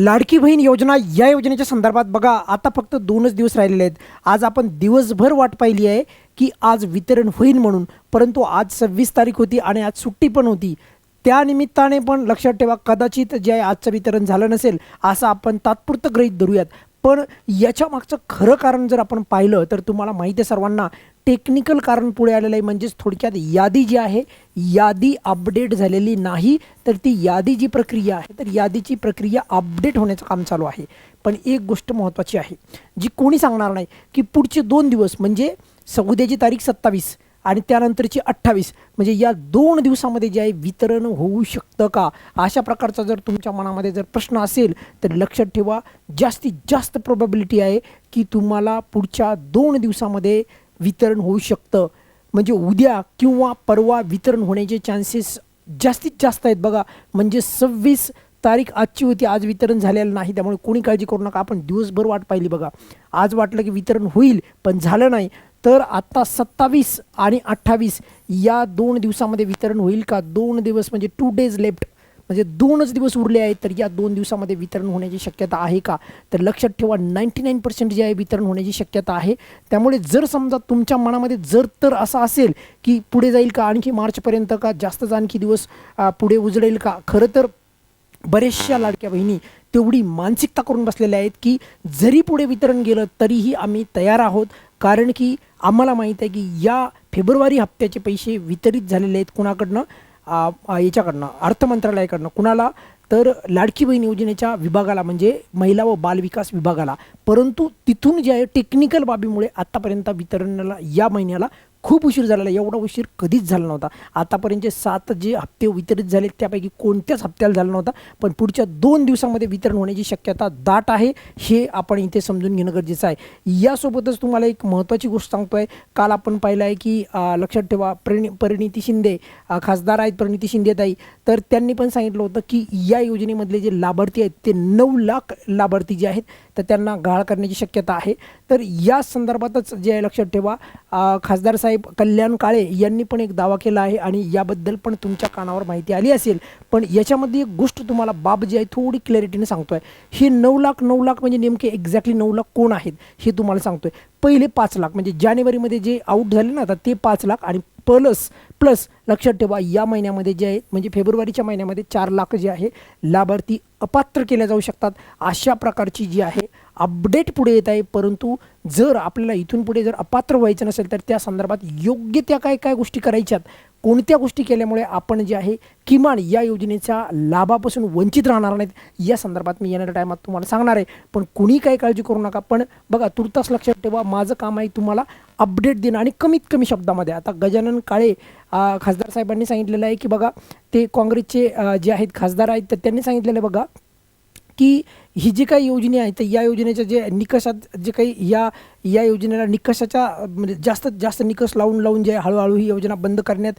लाडकी बहीण योजना या योजनेच्या संदर्भात बघा आता फक्त दोनच दिवस राहिलेले आहेत. आज आपण दिवसभर वाट पाहिली आहे की आज वितरण होईल म्हणून परंतु आज सव्वीस तारीख होती आणि आज सुट्टी पण होती. त्या निमित्ताने पण लक्षात ठेवा कदाचित जे आहे आजचं वितरण झालं नसेल असं आपण तात्पुरतं गृहीत धरूयात. पण याच्या मागचं खरं कारण जर आपण पाहिलं तर तुम्हाला माहिती आहे सर्वांना टेक्निकल कारण पुढे आलेलं आहे. म्हणजेच थोडक्यात यादी जी आहे यादी अपडेट झालेली नाही तर ती यादी जी प्रक्रिया आहे तर यादीची प्रक्रिया अपडेट होण्याचं काम चालू आहे. पण एक गोष्ट महत्त्वाची आहे जी कोणी सांगणार नाही की पुढचे दोन दिवस म्हणजे स- उद्याची तारीख सत्तावीस आणि त्यानंतरची अठ्ठावीस म्हणजे या दोन दिवसामध्ये जे आहे वितरण होऊ शकतं का? अशा प्रकारचा जर तुमच्या मनामध्ये जर प्रश्न असेल तर लक्षात ठेवा जास्तीत जास्त प्रोबॅबिलिटी आहे की तुम्हाला पुढच्या दोन दिवसामध्ये वितरण होऊ शकतं. म्हणजे उद्या किंवा परवा वितरण होण्याचे चान्सेस जास्तीत जास्त आहेत बघा. म्हणजे सव्वीस तारीख आजची होती आज वितरण झालेलं नाही. त्यामुळे कोणी काळजी करू नका. आपण दिवसभर वाट पाहिली बघा. आज वाटलं की वितरण होईल पण झालं नाही. तर आत्ता सत्तावीस आणि अठ्ठावीस या दोन दिवसामध्ये वितरण होईल का? दोन दिवस म्हणजे टू डेज लेफ्ट म्हणजे दोनच दिवस उरले आहेत तर या दोन दिवसामध्ये वितरण होण्याची शक्यता आहे का? तर लक्षात ठेवा नाईंटी नाईन पर्सेंट जे आहे वितरण होण्याची शक्यता आहे. त्यामुळे जर समजा तुमच्या मनामध्ये जर तर असं असेल की पुढे जाईल का आणखी मार्चपर्यंत का जास्तच आणखी दिवस पुढे उजळेल का? खरं तर बऱ्याचशा लाडक्या बहिणी तेवढी मानसिकता करून बसलेल्या आहेत की जरी पुढे वितरण गेलं तरीही आम्ही तयार आहोत. कारण की आम्हाला माहीत आहे की या फेब्रुवारी हप्त्याचे पैसे वितरित झालेले आहेत कुणाकडनं? याच्याकडनं अर्थ मंत्रालयाकडनं कुणाला तर लाडकी बहीण योजनेच्या विभागाला म्हणजे महिला व बालविकास विभागाला परंतु तिथून जे आहे टेक्निकल बाबीमुळे आत्तापर्यंत वितरणाला या महिन्याला खूप उशीर झालेला आहे. एवढा उशीर कधीच झाला नव्हता. आतापर्यंतचे सात जे हप्ते वितरित झाले त्यापैकी कोणत्याच हप्त्याला झाला नव्हता. पण पुढच्या दोन दिवसामध्ये वितरण होण्याची शक्यता दाट आहे हे आपण इथे समजून घेणं गरजेचं आहे. यासोबतच तुम्हाला एक महत्त्वाची गोष्ट सांगतो आहे काल आपण पाहिलं आहे की लक्षात ठेवा परिणी परिणिती शिंदे खासदार आहेत परिणिती शिंदेताई तर त्यांनी पण सांगितलं होतं की या योजनेमधले जे लाभार्थी आहेत ते नऊ लाख लाभार्थी जे आहेत तर त्यांना गाळ करण्याची शक्यता आहे. तर या संदर्भातच जे आहे लक्षात ठेवा. खासदार साहेब कल्याण काळे यांनी पण एक दावा केला आहे आणि याबद्दल पण तुमच्या कानावर माहिती आली असेल. पण याच्यामध्ये एक गोष्ट तुम्हाला बाब जी आहे थोडी क्लॅरिटीने सांगतोय. हे नऊ लाख नऊ लाख म्हणजे नेमके एक्झॅक्टली नऊ लाख कोण आहेत हे तुम्हाला सांगतोय. पहिले पाच लाख म्हणजे जानेवारीमध्ये जे आऊट झाले ना आता ते पाच लाख आणि प्लस प्लस लक्षात ठेवा या महिन्यामध्ये जे आहे म्हणजे फेब्रुवारीच्या महिन्यामध्ये चार लाख जे आहे लाभार्थी अपात्र केल्या जाऊ शकतात. अशा प्रकारची जी आहे अपडेट पुढे येत आहे परंतु जर आपल्याला इथून पुढे जर अपात्र व्हायचं नसेल तर त्या संदर्भात योग्य त्या काय काय गोष्टी करायच्यात? कोणत्या गोष्टी केल्यामुळे आपण जे आहे किमान या योजनेच्या लाभापासून वंचित राहणार नाहीत? या संदर्भात मी येणाऱ्या टायमात तुम्हाला सांगणार आहे. पण कुणी काही काळजी करू नका. पण बघा तुर्तास लक्षात ठेवा माझं काम आहे तुम्हाला अपडेट देणं आणि कमीत कमी शब्दामध्ये. आता गजानन काळे खासदार साहेबांनी सांगितलेलं आहे की बघा ते काँग्रेसचे जे आहेत खासदार आहेत तर त्यांनी सांगितलेलं आहे बघा की ही जी काही योजना आहे तर या योजनेच्या जे निकषात जे काही या या योजनेला निकषाच्या म्हणजे जास्त जास्त निकष लावून लावून जे हळूहळू ही योजना बंद करण्यात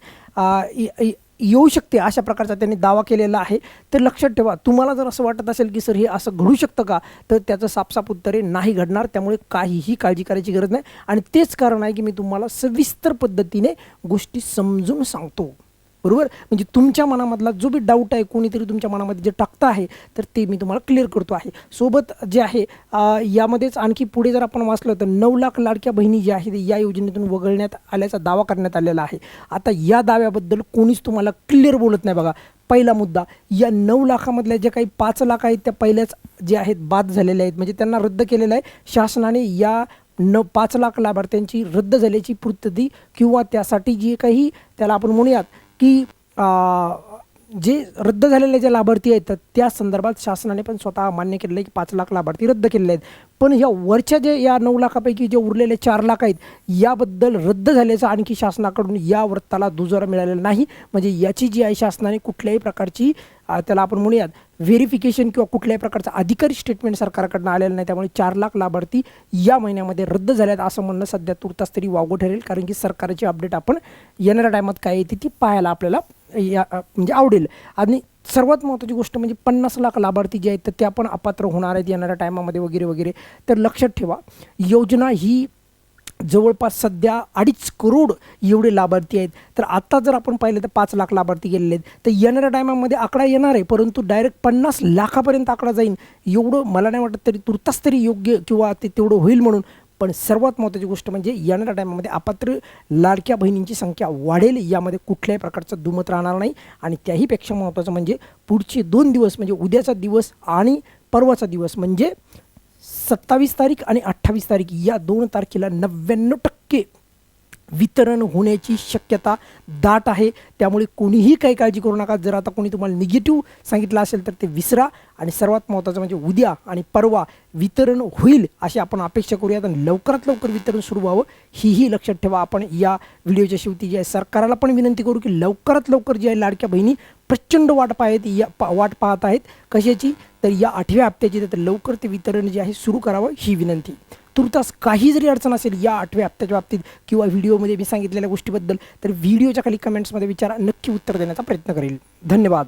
य- येऊ शकते अशा प्रकारचा त्यांनी दावा केलेला आहे. तर लक्षात ठेवा तुम्हाला जर असं वाटत असेल की सर हे असं घडू शकतं का? तर त्याचं सापसाप उत्तरे नाही घडणार त्यामुळे काहीही काळजी करायची गरज नाही. आणि तेच कारण आहे की मी तुम्हाला सविस्तर पद्धतीने गोष्टी समजून सांगतो. बरोबर? म्हणजे तुमच्या मनामधला जो बी डाऊट आहे कोणीतरी तुमच्या मनामध्ये जे टाकतं आहे तर ते मी तुम्हाला क्लिअर करतो आहे. सोबत जे आहे यामध्येच आणखी पुढे जर आपण वाचलं तर नऊ लाख लाडक्या बहिणी ज्या आहेत या योजनेतून वगळण्यात आल्याचा दावा करण्यात आलेला आहे. आता या दाव्याबद्दल कोणीच तुम्हाला क्लिअर बोलत नाही बघा. पहिला मुद्दा या नऊ लाखामधल्या ज्या काही पाच लाख आहेत त्या पहिल्याच जे आहेत बाद झालेल्या आहेत. म्हणजे त्यांना रद्द केलेलं आहे. शासनाने या न पाच लाख लाभार्थ्यांची रद्द झाल्याची पूर्तती किंवा त्यासाठी जी काही त्याला आपण म्हणूयात की जे रद्द झालेले जे लाभार्थी आहेत तर त्या संदर्भात शासनाने पण स्वतः मान्य केलेलं आहे की पाच लाख लाभार्थी रद्द केलेले आहेत. पण ह्या वरच्या जे या नऊ लाखापैकी जे उरलेले चार लाख आहेत याबद्दल रद्द झाल्याचं आणखी शासनाकडून या वृत्ताला दुजोरा मिळालेला नाही. म्हणजे याची जी आहे शासनाने कुठल्याही प्रकारची त्याला आपण म्हणूयात व्हेरिफिकेशन किंवा कुठल्याही प्रकारचं अधिकारी स्टेटमेंट सरकारकडनं आलेलं नाही त्यामुळे चार लाख लाभार्थी या महिन्यामध्ये रद्द झाल्यात असं म्हणणं सध्या तुर्तास तरी वागू ठरेल कारण की सरकारची अपडेट आपण येणाऱ्या टायमात काय येते ती पाहायला आपल्याला या म्हणजे आवडेल. आणि सर्वात महत्त्वाची गोष्ट म्हणजे पन्नास लाख लाभार्थी जे आहेत तर ते आपण अपात्र होणार आहेत येणाऱ्या टायमामध्ये वगैरे वगैरे. तर लक्षात ठेवा योजना ही जवळपास सध्या अडीच करोड एवढे लाभार्थी आहेत. तर आत्ता जर आपण पाहिलं तर पाच लाख लाभार्थी गेलेले आहेत. तर येणाऱ्या टायमामध्ये आकडा येणार आहे परंतु डायरेक्ट पन्नास लाखापर्यंत आकडा जाईल एवढं मला नाही वाटत तरी तुर्तास तरी योग्य किंवा ते तेवढं होईल म्हणून. पण सर्वात महत्त्वाची गोष्ट म्हणजे येणाऱ्या टायमामध्ये अपात्र लाडक्या बहिणींची संख्या वाढेल यामध्ये कुठल्याही प्रकारचं दुमत राहणार नाही. आणि त्याहीपेक्षा महत्त्वाचं म्हणजे पुढचे दोन दिवस म्हणजे उद्याचा दिवस आणि परवाचा दिवस म्हणजे सत्तावीस तारीख आणि अठ्ठावीस तारीख या दोन तारखेला नव्याण्णव टक्के वितरण होण्याची शक्यता दाट आहे. त्यामुळे कोणीही काही काळजी करू नका. जर आता कोणी तुम्हाला निगेटिव्ह सांगितलं असेल तर ते विसरा. आणि सर्वात महत्त्वाचं म्हणजे उद्या आणि परवा वितरण होईल अशी आपण अपेक्षा करूयात आणि लवकरात लवकर वितरण सुरू व्हावं हीही लक्षात ठेवा. आपण या व्हिडिओच्या शेवटी जे आहे सरकारला पण विनंती करू की लवकरात लवकर जे आहे लाडक्या बहिणी प्रचंड वाट पाहत या पा वाट पाहत आहेत. कशाची? तर या आठव्या हप्त्याची. तर लवकर ते वितरण जे आहे सुरू करावं ही विनंती. तुर्तास काही जरी अडचण असेल या आठव्या हप्त्याच्या बाबतीत किंवा व्हिडिओमध्ये मी सांगितलेल्या गोष्टीबद्दल तर व्हिडिओच्या खाली कमेंट्समध्ये विचारा नक्की उत्तर देण्याचा प्रयत्न करेल. धन्यवाद.